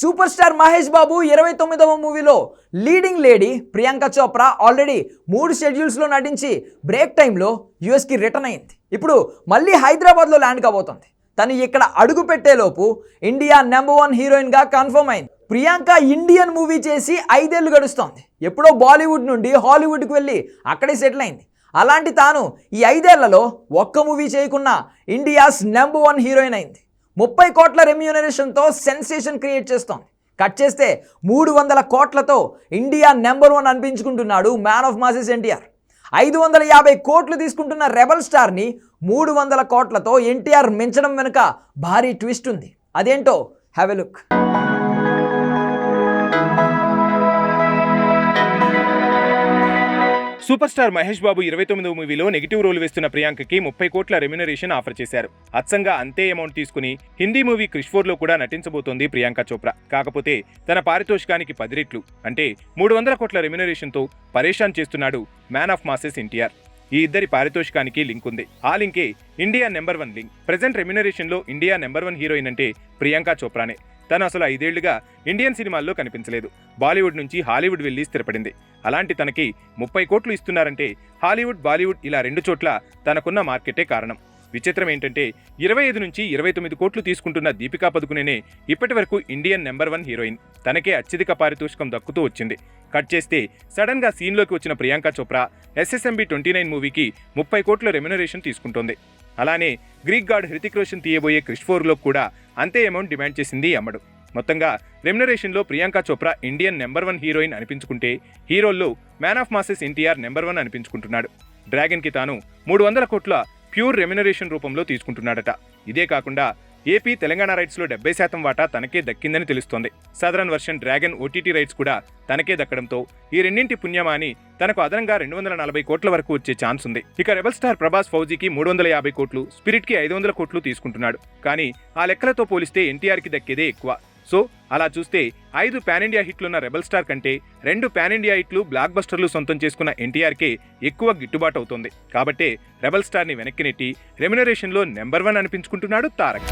Super star Mahesh Babu ఇరవై తొమ్మిదవ మూవీలో leading lady Priyanka Chopra already మూడు షెడ్యూల్స్లో నటించి బ్రేక్ టైంలో యుఎస్కి రిటర్న్ అయింది. ఇప్పుడు మళ్ళీ హైదరాబాద్లో ల్యాండ్ కాబోతోంది. తను ఇక్కడ అడుగు పెట్టేలోపు ఇండియా నెంబర్ వన్ హీరోయిన్గా కన్ఫర్మ్ అయింది. ప్రియాంక ఇండియన్ మూవీ చేసి ఐదేళ్ళు గడుస్తోంది. ఎప్పుడో బాలీవుడ్ నుండి హాలీవుడ్కి వెళ్ళి అక్కడే సెటిల్ అయింది. అలాంటి తాను ఈ ఐదేళ్ళలో ఒక్క మూవీ చేయకున్నా ఇండియాస్ నెంబర్ వన్ హీరోయిన్ అయింది. ముప్పై కోట్ల రెమ్యూనరేషన్తో సెన్సేషన్ క్రియేట్ చేస్తోంది. కట్ చేస్తే మూడు వందల కోట్లతో ఇండియా నెంబర్ వన్ అనిపించుకుంటున్నాడు మ్యాన్ ఆఫ్ మాసెస్ ఎన్టీఆర్. ఐదు వందల యాభై కోట్లు తీసుకుంటున్న రెబల్ స్టార్ని మూడు వందల కోట్లతో ఎన్టీఆర్ మించడం వెనుక భారీ ట్విస్ట్ ఉంది. అదేంటో? Have a look. Super star Mahesh Babu ఇరవై తొమ్మిదవ మూవీలో నెగిటివ్ రోల్ వేస్తున్న ప్రియాంకకి ముప్పై కోట్ల రెమ్యునరేషన్ ఆఫర్ చేశారు. అచ్చంగా అంతే అమౌంట్ తీసుకుని హిందీ మూవీ క్రిష్ఫోర్లో కూడా నటించబోతోంది ప్రియాంక చోప్రా. కాకపోతే తన పారితోషికానికి పది రెట్లు అంటే మూడు వందల కోట్ల రెమ్యునరేషన్తో పరేషాన్ చేస్తున్నాడు మ్యాన్ ఆఫ్ మాసెస్ ఎన్టీఆర్. ఈ ఇద్దరి పారితోషికానికి లింక్ ఉంది. ఆ లింకే India number one link. Present రెమ్యునరేషన్లో India number one heroine అంటే ప్రియాంక చోప్రానే. తను అసలు ఐదేళ్ళుగా ఇండియన్ సినిమాల్లో కనిపించలేదు. బాలీవుడ్ నుంచి హాలీవుడ్ వెళ్ళి స్థిరపడింది. అలాంటి తనకి ముప్పై కోట్లు ఇస్తున్నారంటే హాలీవుడ్ బాలీవుడ్ ఇలా రెండు చోట్ల తనకున్న మార్కెటే కారణం. విచిత్రం ఏంటంటే ఇరవై ఐదు నుంచి ఇరవై తొమ్మిది కోట్లు తీసుకుంటున్న దీపికా పదుకునేనే ఇప్పటి వరకు ఇండియన్ నెంబర్ వన్ హీరోయిన్. తనకే అత్యధిక పారితోషికం దక్కుతూ వచ్చింది. కట్ చేస్తే సడన్గా సీన్లోకి వచ్చిన Priyanka Chopra SSMB twenty nine మూవీకి ముప్పై కోట్ల రెమ్యునరేషన్ తీసుకుంటోంది. అలానే గ్రీక్ గార్డ్ హృతిక్ రోషన్ తీయబోయే క్రిష్ ఫోర్లో కూడా అంతే అమౌంట్ డిమాండ్ చేసింది అమ్మడు. మొత్తంగా రెమ్యునరేషన్లో Priyanka Chopra Indian number one heroine అనిపించుకుంటే హీరోల్లో man of masses NTR number one అనిపించుకుంటున్నాడు. డ్రాగన్కి తాను మూడు వందల కోట్ల ప్యూర్ రెమ్యునరేషన్ రూపంలో తీసుకుంటున్నాడట. ఇదే కాకుండా ఏపీ తెలంగాణ రైట్స్లో డెబ్బై శాతం వాటా తనకే దక్కిందని తెలుస్తోంది. Southern version dragon OTT rights కూడా తనకే దక్కడంతో ఈ రెండింటి పుణ్యమా అని తనకు అదనంగా రెండు వందల నలభై కోట్ల వరకు వచ్చే ఛాన్స్ ఉంది. ఇక రెబల్ స్టార్ ప్రభాస్ ఫౌజీకి మూడు వందల యాభై కోట్లు స్పిరిట్కి ఐదు వందల కోట్లు తీసుకుంటున్నాడు. కానీ ఆ లెక్కలతో పోలిస్తే ఎన్టీఆర్కి దక్కేదే ఎక్కువ. సో అలా చూస్తే ఐదు పాన్ ఇండియా హిట్లున్న రెబల్ స్టార్ కంటే రెండు పాన్ ఇండియా హిట్లు బ్లాక్ బస్టర్లు సొంతం చేసుకున్న ఎన్టీఆర్కే ఎక్కువ గిట్టుబాటు అవుతుంది కాబట్టే రెబల్ స్టార్ని వెనక్కి నెట్టి రెమ్యునరేషన్లో నెంబర్ వన్ అనిపించుకుంటున్నాడు తారక్.